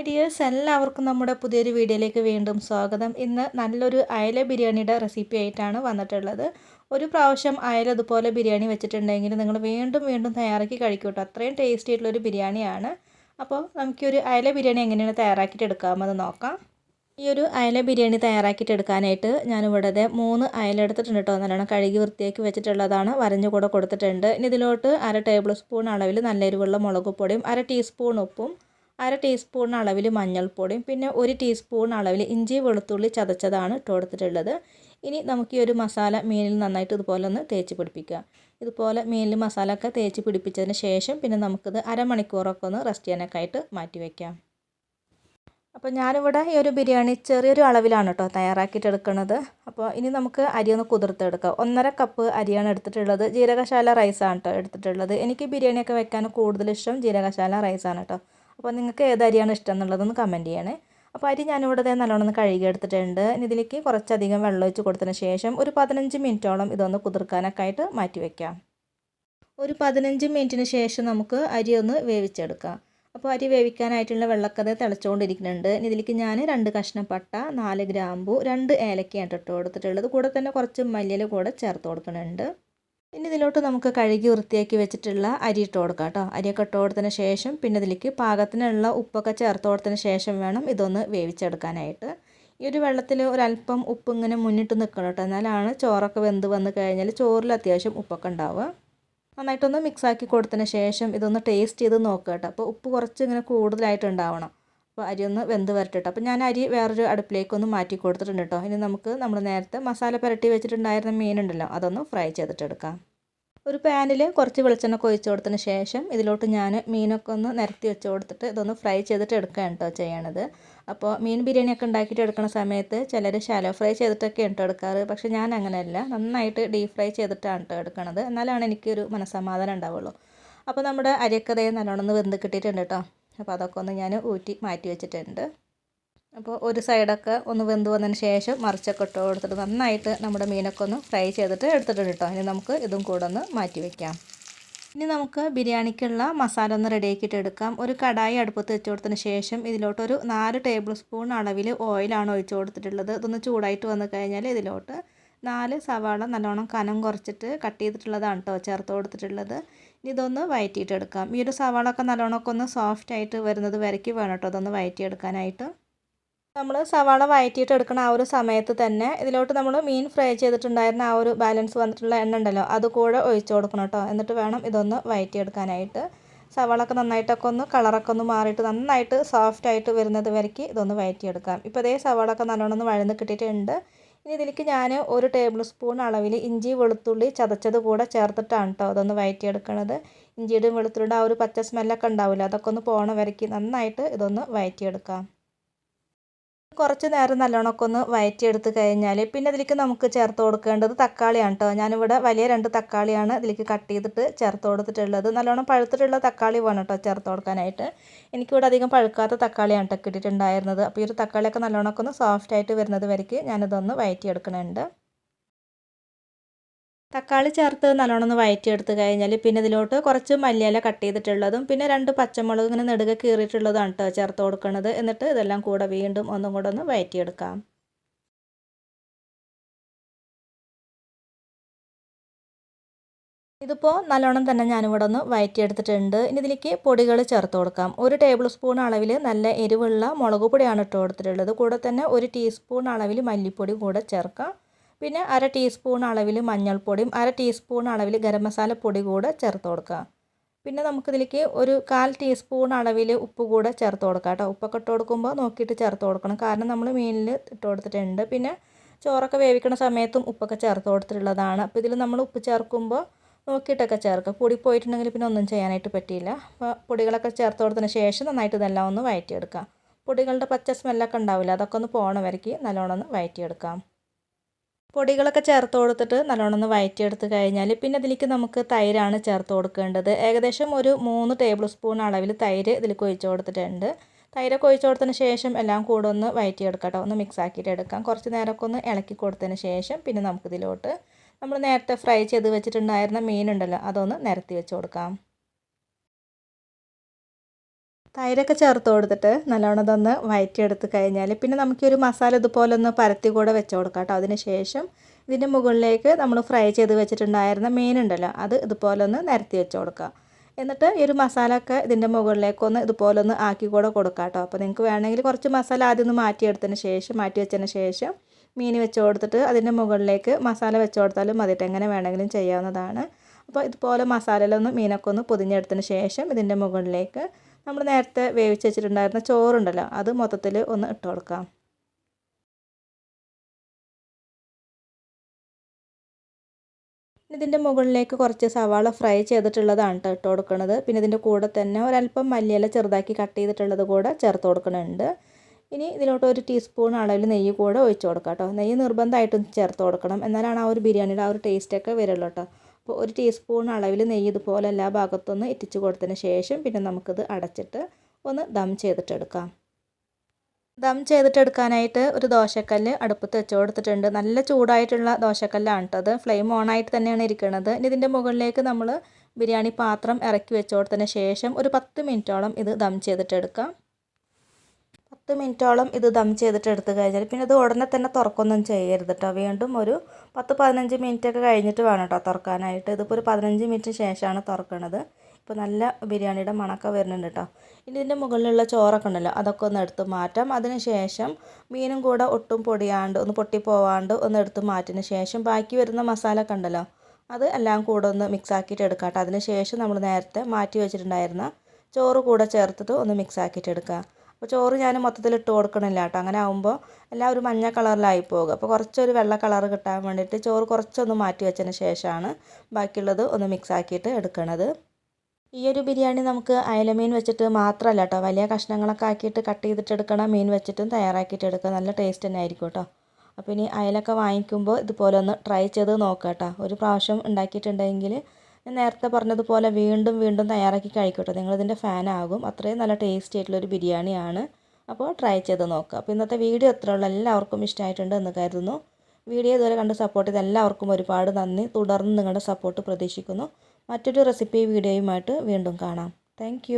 Hi dears എല്ലാവർക്കും നമ്മുടെ പുതിയൊരു വീഡിയോയിലേക്ക് വീണ്ടും സ്വാഗതം. ഇന്ന് നല്ലൊരു അയല ബിരിയാണിയുടെ റെസിപ്പി ആയിട്ടാണ് വന്നിട്ടുള്ളത്. ഒരു പ്രാവശ്യം അയല ഇതുപോലെ ബിരിയാണി വെച്ചിട്ടുണ്ടെങ്കിൽ നിങ്ങൾ വീണ്ടും വീണ്ടും തയ്യാറാക്കി കഴിക്കൂട്ടോ കേട്ടോ അത്രയും ടേസ്റ്റി ആയിട്ടുള്ളൊരു ബിരിയാണിയാണ്. അപ്പോൾ നമുക്കൊരു അയല ബിരിയാണി എങ്ങനെയാണ് തയ്യാറാക്കിയിട്ട് എടുക്കാമെന്ന് നോക്കാം. ഈ ഒരു അയല ബിരിയാണി തയ്യാറാക്കിയിട്ട് എടുക്കാനായിട്ട് ഞാനിവിടെ മൂന്ന് അയല എടുത്തിട്ടുണ്ട് കേട്ടോ നല്ലോണം കഴുകി വൃത്തിയാക്കി വെച്ചിട്ടുള്ളതാണ്. വരഞ്ഞു കൂടെ കൊടുത്തിട്ടുണ്ട്. ഇനി ഇതിലോട്ട് അര ടേബിൾ സ്പൂൺ അളവിൽ നല്ല എരിവുള്ള മുളക് പൊടിയും അര ടീസ്പൂൺ ഉപ്പും അര ടീസ്പൂൺ അളവിൽ മഞ്ഞൾപ്പൊടിയും പിന്നെ ഒരു ടീസ്പൂൺ അളവിൽ ഇഞ്ചി വെളുത്തുള്ളി ചതച്ചതാണ് ഇട്ട് കൊടുത്തിട്ടുള്ളത്. ഇനി നമുക്ക് ഈ ഒരു മസാല മീനിൽ നന്നായിട്ട് ഇതുപോലെ ഒന്ന് തേച്ച് പിടിപ്പിക്കുക. ഇതുപോലെ മീനിൽ മസാല ഒക്കെ തേച്ച് പിടിപ്പിച്ചതിന് ശേഷം പിന്നെ നമുക്കിത് അരമണിക്കൂറൊക്കെ ഒന്ന് റെസ്റ്റ് ചെയ്യാനൊക്കെ ആയിട്ട് മാറ്റി വയ്ക്കാം അപ്പോൾ ഞാനിവിടെ ഈ ഒരു ബിരിയാണി ചെറിയൊരു അളവിലാണ് കേട്ടോ തയ്യാറാക്കിയിട്ട് എടുക്കുന്നത്. അപ്പോൾ ഇനി നമുക്ക് അരി ഒന്ന് കുതിർത്തെടുക്കാം. ഒന്നര കപ്പ് അരിയാണ് എടുത്തിട്ടുള്ളത്. ജീരകശാല റൈസാണ് കേട്ടോ എടുത്തിട്ടുള്ളത്. എനിക്ക് ബിരിയാണിയൊക്കെ വെക്കാൻ കൂടുതൽ ഇഷ്ടം ജീരകശാല റൈസാണ് കേട്ടോ. അപ്പോൾ നിങ്ങൾക്ക് ഏത് അരിയാണ് ഇഷ്ടം എന്നുള്ളതൊന്ന് കമന്റ് ചെയ്യണേ. അപ്പോൾ അരി ഞാനിവിടെ നല്ലോണം ഒന്ന് കഴുകി എടുത്തിട്ടുണ്ട്. ഇനി ഇതിലേക്ക് കുറച്ചധികം വെള്ളം ഒഴിച്ച് കൊടുത്തതിന് ശേഷം ഒരു പതിനഞ്ച് മിനിറ്റോളം ഇതൊന്ന് കുതിർക്കാനൊക്കെ ആയിട്ട് മാറ്റി വയ്ക്കാം ഒരു പതിനഞ്ച് മിനിറ്റിന് ശേഷം നമുക്ക് അരി ഒന്ന് വേവിച്ചെടുക്കാം. അപ്പോൾ അരി വേവിക്കാനായിട്ടുള്ള വെള്ളക്കഥ തിളച്ചുകൊണ്ടിരിക്കുന്നുണ്ട്. ഇതിലേക്ക് ഞാൻ രണ്ട് കഷ്ണം പട്ട നാല് ഗ്രാമ്പു രണ്ട് ഏലക്കയാണ് ഇട്ട് കൊടുത്തിട്ടുള്ളത്. കൂടെ തന്നെ കുറച്ച് മല്ലിയില കൂടെ ചേർത്ത് കൊടുക്കുന്നുണ്ട്. ഇനി ഇതിലോട്ട് നമുക്ക് കഴുകി വൃത്തിയാക്കി വെച്ചിട്ടുള്ള അരി ഇട്ട് കൊടുക്കാം കേട്ടോ. അരിയൊക്കെ ഇട്ട് കൊടുത്തതിന് ശേഷം പിന്നെ ഇതിലേക്ക് പാകത്തിനുള്ള ഉപ്പൊക്കെ ചേർത്ത് കൊടുത്തതിന് ശേഷം വേണം ഇതൊന്ന് വേവിച്ചെടുക്കാനായിട്ട്. ഈ ഒരു വെള്ളത്തിൽ ഒരല്പം ഉപ്പ് ഇങ്ങനെ മുന്നിട്ട് നിൽക്കണം കേട്ടോ. എന്നാലാണ് ചോറൊക്കെ വെന്ത് വന്ന് കഴിഞ്ഞാൽ ചോറിൽ അത്യാവശ്യം ഉപ്പൊക്കെ ഉണ്ടാവുക. നന്നായിട്ടൊന്ന് മിക്സാക്കി കൊടുത്തതിന് ശേഷം ഇതൊന്ന് ടേസ്റ്റ് ചെയ്ത് നോക്കുക കേട്ടോ. അപ്പോൾ ഉപ്പ് കുറച്ച് ഇങ്ങനെ കൂടുതലായിട്ട് ഉണ്ടാവണം അപ്പോൾ അരി ഒന്ന് വെന്ത് വരട്ടെ അപ്പോൾ ഞാൻ അരി വേറൊരു അടുപ്പിലേക്കൊന്ന് മാറ്റി കൊടുത്തിട്ടുണ്ട് കേട്ടോ ഇനി നമുക്ക് നമ്മൾ നേരത്തെ മസാല പുരട്ടി വെച്ചിട്ടുണ്ടായിരുന്ന മീനുണ്ടല്ലോ അതൊന്ന് ഫ്രൈ ചെയ്തിട്ടെടുക്കാം ഒരു പാനിൽ കുറച്ച് വെളിച്ചെണ്ണ ഒഴിച്ച് കൊടുത്തതിന് ശേഷം ഇതിലോട്ട് ഞാൻ മീനൊക്കെ ഒന്ന് നിരത്തി വെച്ച് കൊടുത്തിട്ട് ഇതൊന്ന് ഫ്രൈ ചെയ്തിട്ട് എടുക്കുകയാണ് കേട്ടോ ചെയ്യണത്. അപ്പോൾ മീൻ ബിരിയാണിയൊക്കെ ഉണ്ടാക്കിയിട്ട് എടുക്കുന്ന സമയത്ത് ചിലർ ഷാലോ ഫ്രൈ ചെയ്തിട്ടൊക്കെ കേട്ടോ എടുക്കാറ്. പക്ഷേ ഞാൻ അങ്ങനെയല്ല നന്നായിട്ട് ഡീപ് ഫ്രൈ ചെയ്തിട്ടാണ് കേട്ടോ എടുക്കണത്. എന്നാലാണ് എനിക്കൊരു മനസ്സമാധാനം ഉണ്ടാവുള്ളൂ. അപ്പോൾ നമ്മുടെ അരിയൊക്കെ അതേ നല്ലോണം ഒന്ന് വെന്ത് കിട്ടിയിട്ടുണ്ട് കേട്ടോ അപ്പോൾ അതൊക്കെ ഒന്ന് ഞാൻ ഊറ്റി മാറ്റി വെച്ചിട്ടുണ്ട്. അപ്പോൾ ഒരു സൈഡൊക്കെ ഒന്ന് വെന്ത് വന്നതിന് ശേഷം മറിച്ചൊക്കെ ഇട്ട് കൊടുത്തിട്ട് നന്നായിട്ട് നമ്മുടെ മീനൊക്കെ ഒന്ന് ഫ്രൈ ചെയ്തിട്ട് എടുത്തിട്ടുണ്ട് കേട്ടോ ഇനി നമുക്ക് ഇതും കൂടെ ഒന്ന് മാറ്റി വയ്ക്കാം ഇനി നമുക്ക് ബിരിയാണിക്കുള്ള മസാല ഒന്ന് റെഡിയാക്കിയിട്ട് എടുക്കാം. ഒരു കടായി അടുപ്പത്ത് വെച്ച് കൊടുത്തതിന് ശേഷം ഇതിലോട്ടൊരു നാല് ടേബിൾ സ്പൂൺ അളവിൽ ഓയിലാണ് ഒഴിച്ചു കൊടുത്തിട്ടുള്ളത്. ഇതൊന്ന് ചൂടായിട്ട് വന്നു കഴിഞ്ഞാൽ ഇതിലോട്ട് നാല് സവാള നല്ലോണം കനം കുറച്ചിട്ട് കട്ട് ചെയ്തിട്ടുള്ളതാണ് കേട്ടോ ചേർത്ത് കൊടുത്തിട്ടുള്ളത്. ഇതൊന്ന് വയറ്റിയിട്ടെടുക്കാം. ഈ ഒരു സവാളൊക്കെ നല്ലോണമൊക്കെ ഒന്ന് സോഫ്റ്റ് ആയിട്ട് വരുന്നത് വരയ്ക്ക് വേണം കേട്ടോ അതൊന്ന് വയറ്റിയെടുക്കാനായിട്ട്. നമ്മൾ സവാള വയറ്റിയിട്ട് എടുക്കുന്ന ആ ഒരു സമയത്ത് തന്നെ ഇതിലോട്ട് നമ്മൾ മീൻ ഫ്രൈ ചെയ്തിട്ടുണ്ടായിരുന്ന ആ ഒരു ബാലൻസ് വന്നിട്ടുള്ള എണ്ണ ഉണ്ടല്ലോ അത് കൂടെ ഒഴിച്ചു കൊടുക്കണം കേട്ടോ എന്നിട്ട് വേണം ഇതൊന്ന് വയറ്റിയെടുക്കാനായിട്ട്. സവാളൊക്കെ നന്നായിട്ടൊക്കെ ഒന്ന് കളറൊക്കെ ഒന്ന് മാറിയിട്ട് നന്നായിട്ട് സോഫ്റ്റ് ആയിട്ട് വരുന്നത് വരയ്ക്ക് ഇതൊന്ന് വയറ്റിയെടുക്കാം. ഇപ്പോൾ ഇതേ സവാളൊക്കെ നല്ലോണം ഒന്ന് വഴന്ന് കിട്ടിയിട്ടുണ്ട്. ഇനി ഇതിലേക്ക് ഞാൻ ഒരു ടേബിൾ സ്പൂൺ അളവിൽ ഇഞ്ചി വെളുത്തുള്ളി ചതച്ചത് കൂടെ ചേർത്തിട്ടാണ് കേട്ടോ അതൊന്ന് വയറ്റിയെടുക്കണത്. ഇഞ്ചിയുടെയും വെളുത്തുള്ളിയുടെ ആ ഒരു പച്ച സ്മെല്ലൊക്കെ ഉണ്ടാവില്ല അതൊക്കെ ഒന്ന് പോണ വരയ്ക്ക് നന്നായിട്ട് ഇതൊന്ന് വയറ്റിയെടുക്കാം. കുറച്ച് നേരം നല്ലോണമൊക്കെ ഒന്ന് വയറ്റിയെടുത്ത് കഴിഞ്ഞാൽ പിന്നെ ഇതിലേക്ക് നമുക്ക് ചേർത്ത് കൊടുക്കേണ്ടത് തക്കാളിയാണ് കേട്ടോ ഞാനിവിടെ വലിയ രണ്ട് തക്കാളിയാണ് ഇതിലേക്ക് കട്ട് ചെയ്തിട്ട് ചേർത്ത് കൊടുത്തിട്ടുള്ളത്. നല്ലോണം പഴുത്തിട്ടുള്ള തക്കാളി വേണം കേട്ടോ ചേർത്ത് കൊടുക്കാനായിട്ട്. എനിക്കിവിടെ അധികം പഴുക്കാത്ത തക്കാളിയാണ് കേട്ടോ കിട്ടിയിട്ടുണ്ടായിരുന്നത്. അപ്പോൾ ഈ ഒരു തക്കാളിയൊക്കെ നല്ലോണമൊക്കെ ഒന്ന് സോഫ്റ്റ് ആയിട്ട് വരുന്നത് വരയ്ക്ക് ഞാനിതൊന്ന് വയറ്റിയെടുക്കുന്നുണ്ട്. തക്കാളി ചേർത്ത് നല്ലോണം ഒന്ന് വയറ്റിയെടുത്ത് കഴിഞ്ഞാൽ പിന്നെ ഇതിലോട്ട് കുറച്ച് മല്ലിയില കട്ട് ചെയ്തിട്ടുള്ളതും പിന്നെ രണ്ട് പച്ചമുളക് ഇങ്ങനെ നെടുക കീറിയിട്ടുള്ളതാണ് കേട്ടോ ചേർത്ത് കൊടുക്കുന്നത് എന്നിട്ട് ഇതെല്ലാം കൂടെ വീണ്ടും ഒന്നും കൂടെ ഒന്ന് വയറ്റിയെടുക്കാം. ഇതിപ്പോൾ നല്ലോണം തന്നെ ഞാനിവിടെ ഒന്ന് വയറ്റിയെടുത്തിട്ടുണ്ട്. ഇനി ഇതിലേക്ക് പൊടികൾ ചേർത്ത് കൊടുക്കാം. ഒരു ടേബിൾ സ്പൂൺ അളവിൽ നല്ല എരിവുള്ള മുളക് പൊടിയാണ് ഇട്ട് കൊടുത്തിട്ടുള്ളത്. കൂടെ തന്നെ ഒരു ടീസ്പൂൺ അളവിൽ മല്ലിപ്പൊടി കൂടെ ചേർക്കാം. പിന്നെ അര ടീസ്പൂൺ അളവിൽ മഞ്ഞൾപ്പൊടിയും അര ടീസ്പൂൺ അളവിൽ ഗരം മസാല പൊടി കൂടെ ചേർത്ത് കൊടുക്കുക. പിന്നെ നമുക്കിതിലേക്ക് ഒരു കാൽ ടീസ്പൂൺ അളവിൽ ഉപ്പ് കൂടെ ചേർത്ത് കൊടുക്കാം കേട്ടോ. ഉപ്പൊക്കെ ഇട്ട് കൊടുക്കുമ്പോൾ നോക്കിയിട്ട് ചേർത്ത് കൊടുക്കണം. കാരണം നമ്മൾ മീനിൽ ഇട്ട് കൊടുത്തിട്ടുണ്ട്. പിന്നെ ചോറൊക്കെ വേവിക്കുന്ന സമയത്തും ഉപ്പൊക്കെ ചേർത്ത് കൊടുത്തിട്ടുള്ളതാണ്. അപ്പോൾ ഇതിൽ നമ്മൾ ഉപ്പ് ചേർക്കുമ്പോൾ നോക്കിയിട്ടൊക്കെ ചേർക്കുക. പൊടി പോയിട്ടുണ്ടെങ്കിൽ പിന്നെ ഒന്നും ചെയ്യാനായിട്ട് പറ്റിയില്ല. അപ്പോൾ പൊടികളൊക്കെ ചേർത്ത് കൊടുത്തതിന് ശേഷം നന്നായിട്ട് ഇതെല്ലാം ഒന്ന് വഴറ്റിയെടുക്കാം പൊടികളുടെ പച്ച സ്മെല്ലൊക്കെ ഉണ്ടാവില്ല? അതൊക്കെ ഒന്ന് പോകണ വരയ്ക്ക് നല്ലോണം ഒന്ന് വഴറ്റിയെടുക്കാം പൊടികളൊക്കെ ചേർത്ത് കൊടുത്തിട്ട് നല്ലോണം ഒന്ന് വയറ്റിയെടുത്ത് കഴിഞ്ഞാൽ പിന്നെ അതിലേക്ക് നമുക്ക് തൈരാണ് ചേർത്ത് കൊടുക്കേണ്ടത്. ഏകദേശം ഒരു മൂന്ന് ടേബിൾ സ്പൂൺ അളവിൽ തൈര് ഇതിലേക്ക് ഒഴിച്ച് കൊടുത്തിട്ടുണ്ട്. തൈരൊക്കെ ഒഴിച്ച് കൊടുത്തതിന് ശേഷം എല്ലാം കൂടെ ഒന്ന് വയറ്റിയെടുക്കാം കേട്ടോ ഒന്ന് മിക്സ് ആക്കിയിട്ട് എടുക്കാം. കുറച്ച് നേരമൊക്കെ ഒന്ന് ഇളക്കി കൊടുത്തതിന് ശേഷം പിന്നെ നമുക്കിതിലോട്ട് നമ്മൾ നേരത്തെ ഫ്രൈ ചെയ്ത് വെച്ചിട്ടുണ്ടായിരുന്ന മീനുണ്ടല്ലോ അതൊന്ന് നിരത്തി വെച്ച് കൊടുക്കാം. തൈരൊക്കെ ചേർത്ത് കൊടുത്തിട്ട് നല്ലോണം ഇതൊന്ന് വയറ്റിയെടുത്ത് കഴിഞ്ഞാൽ പിന്നെ നമുക്ക് ഒരു മസാല ഇതുപോലെ ഒന്ന് പരത്തി കൂടെ വെച്ച് കൊടുക്കാം കേട്ടോ. അതിന് ശേഷം ഇതിന്റെ മുകളിലേക്ക് നമ്മൾ ഫ്രൈ ചെയ്ത് വെച്ചിട്ടുണ്ടായിരുന്ന മീൻ ഉണ്ടല്ലോ അത് ഇതുപോലെ ഒന്ന് നിരത്തി വെച്ച് കൊടുക്കുക. എന്നിട്ട് ഈ ഒരു മസാല ഒക്കെ ഇതിന്റെ മുകളിലേക്കൊന്ന് ഇതുപോലെ ഒന്ന് ആക്കി കൂടെ കൊടുക്കാം കേട്ടോ. അപ്പോൾ നിങ്ങൾക്ക് വേണമെങ്കിൽ കുറച്ച് മസാല ആദ്യം ഒന്ന് മാറ്റിയെടുത്തതിന് ശേഷം മാറ്റി വെച്ചതിന് ശേഷം മീൻ വെച്ച് കൊടുത്തിട്ട് അതിന്റെ മുകളിലേക്ക് മസാല വെച്ച് കൊടുത്താലും മതിയിട്ട് എങ്ങനെ വേണമെങ്കിലും ചെയ്യാവുന്നതാണ്. അപ്പോൾ ഇതുപോലെ മസാലയിലൊന്ന് മീനൊക്കെ ഒന്ന് പൊതിഞ്ഞെടുത്തതിന് ശേഷം ഇതിന്റെ മുകളിലേക്ക് നമ്മൾ നേരത്തെ വേവിച്ച് വെച്ചിട്ടുണ്ടായിരുന്ന ചോറുണ്ടല്ലോ അത് മൊത്തത്തിൽ ഒന്ന് ഇട്ട് കൊടുക്കാം. ഇതിന്റെ മുകളിലേക്ക് കുറച്ച് സവാള ഫ്രൈ ചെയ്തിട്ടുള്ളതാണ് കേട്ടോ ഇട്ട് കൊടുക്കുന്നത്. പിന്നെ ഇതിന്റെ കൂടെ തന്നെ ഒരല്പം മല്ലിയില ചെറുതാക്കി കട്ട് ചെയ്തിട്ടുള്ളത് കൂടെ ചേർത്ത് കൊടുക്കുന്നുണ്ട്. ഇനി ഇതിലോട്ട് ഒരു ടീസ്പൂൺ അളവിൽ നെയ്യ് കൂടെ ഒഴിച്ച് കൊടുക്കാം കേട്ടോ. നെയ്യ് നിർബന്ധമായിട്ടും ചേർത്ത് കൊടുക്കണം. എന്നാലാണ് ആ ഒരു ബിരിയാണിയുടെ ആ ഒരു ടേസ്റ്റൊക്കെ വരുള്ളൂ കേട്ടോ. അപ്പോൾ ഒരു ടീസ്പൂൺ അളവിൽ നെയ്യ് ഇതുപോലെ എല്ലാ ഭാഗത്തൊന്ന് എത്തിച്ചു കൊടുത്തതിന് ശേഷം പിന്നെ നമുക്കിത് അടച്ചിട്ട് ഒന്ന് ദം ചെയ്തിട്ടെടുക്കാം. ദം ചെയ്തിട്ടെടുക്കാനായിട്ട് ഒരു ദോശക്കല്ല് അടുപ്പത്ത് വെച്ച് കൊടുത്തിട്ടുണ്ട്. നല്ല ചൂടായിട്ടുള്ള ദോശക്കല്ലാണ് അത്. ഫ്ലെയിം ഓണായിട്ട് തന്നെയാണ് ഇരിക്കുന്നത് ഇനി ഇതിന്റെ മുകളിലേക്ക് നമ്മൾ ബിരിയാണി പാത്രം ഇറക്കി വെച്ച് കൊടുത്തതിന് ശേഷം ഒരു പത്ത് മിനിറ്റോളം ഇത് ദം ചെയ്തിട്ടെടുക്കാം. പത്ത് മിനിറ്റോളം ഇത് ദം ചെയ്തിട്ട് എടുത്തു കഴിഞ്ഞാൽ പിന്നെ ഇത് ഉടനെ തന്നെ തുറക്കൊന്നും ചെയ്യരുത് കേട്ടോ വീണ്ടും ഒരു പത്ത് പതിനഞ്ച് മിനിറ്റ് ഒക്കെ കഴിഞ്ഞിട്ട് വേണം കേട്ടോ തുറക്കാനായിട്ട്. ഇതിപ്പോൾ ഒരു പതിനഞ്ച് മിനിറ്റിന് ശേഷമാണ് തുറക്കണത്. ഇപ്പോൾ നല്ല ബിരിയാണിയുടെ മണക്ക വരുന്നുണ്ട് കേട്ടോ ഇനി ഇതിന്റെ മുകളിലുള്ള ചോറൊക്കെ ഉണ്ടല്ലോ അതൊക്കെ ഒന്ന് എടുത്ത് മാറ്റാം. അതിന് ശേഷം മീനും കൂടെ ഒട്ടും പൊടിയാണ്ട് ഒന്ന് പൊട്ടിപ്പോവാണ്ട് ഒന്ന് എടുത്ത് മാറ്റിന് ശേഷം ബാക്കി വരുന്ന മസാല ഒക്കെ ഉണ്ടല്ലോ അത് എല്ലാം കൂടെ ഒന്ന് മിക്സ് ആക്കിയിട്ട് എടുക്കാം കേട്ടോ അതിന് ശേഷം നമ്മൾ നേരത്തെ മാറ്റി വെച്ചിട്ടുണ്ടായിരുന്ന ചോറ് കൂടെ ചേർത്തിട്ട് ഒന്ന് മിക്സ് ആക്കിയിട്ട് എടുക്കുക അപ്പോൾ ചോറ് ഞാൻ മൊത്തത്തിൽ ഇട്ട് കൊടുക്കണില്ല കേട്ടോ. അങ്ങനെ ആകുമ്പോൾ എല്ലാം ഒരു മഞ്ഞ കളറിലായി പോകും. അപ്പോൾ കുറച്ചൊരു വെള്ള കളർ കിട്ടാൻ വേണ്ടിയിട്ട് ചോറ് കുറച്ചൊന്ന് മാറ്റി വെച്ചതിന് ശേഷമാണ് ബാക്കിയുള്ളത് ഒന്ന് മിക്സ് ആക്കിയിട്ട് എടുക്കണത്. ഈ ഒരു ബിരിയാണി നമുക്ക് അയലമീൻ വെച്ചിട്ട് മാത്രമല്ല കേട്ടോ. വലിയ കഷ്ണങ്ങളൊക്കെ ആക്കിയിട്ട് കട്ട് ചെയ്തിട്ട് എടുക്കണം മീൻ വെച്ചിട്ടും തയ്യാറാക്കിയിട്ട് എടുക്കുക നല്ല ടേസ്റ്റ് തന്നെ ആയിരിക്കും കേട്ടോ. അപ്പോൾ ഇനി അയലൊക്കെ വാങ്ങിക്കുമ്പോൾ ഇതുപോലെ ഒന്ന് ട്രൈ ചെയ്ത് നോക്കാം കേട്ടോ. ഒരു പ്രാവശ്യം ഉണ്ടാക്കിയിട്ടുണ്ടെങ്കിൽ ഞാൻ നേരത്തെ പറഞ്ഞതുപോലെ വീണ്ടും വീണ്ടും തയ്യാറാക്കി കഴിക്കട്ടെ. നിങ്ങളിതിന്റെ ഫാനാകും അത്രയും നല്ല ടേസ്റ്റി ആയിട്ടുള്ളൊരു ബിരിയാണിയാണ് അപ്പോൾ ട്രൈ ചെയ്ത് നോക്കുക. അപ്പോൾ ഇന്നത്തെ വീഡിയോ എത്ര ഉള്ളൂ. എല്ലാവർക്കും ഇഷ്ടമായിട്ടുണ്ട് എന്ന് കരുതുന്നു. വീഡിയോ ഇതുവരെ കണ്ട് സപ്പോർട്ട് ചെയ്ത എല്ലാവർക്കും ഒരുപാട് നന്ദി. തുടർന്ന് നിങ്ങളുടെ സപ്പോർട്ട് പ്രതീക്ഷിക്കുന്നു. മറ്റൊരു റെസിപ്പി വീഡിയോയുമായിട്ട് വീണ്ടും കാണാം. താങ്ക്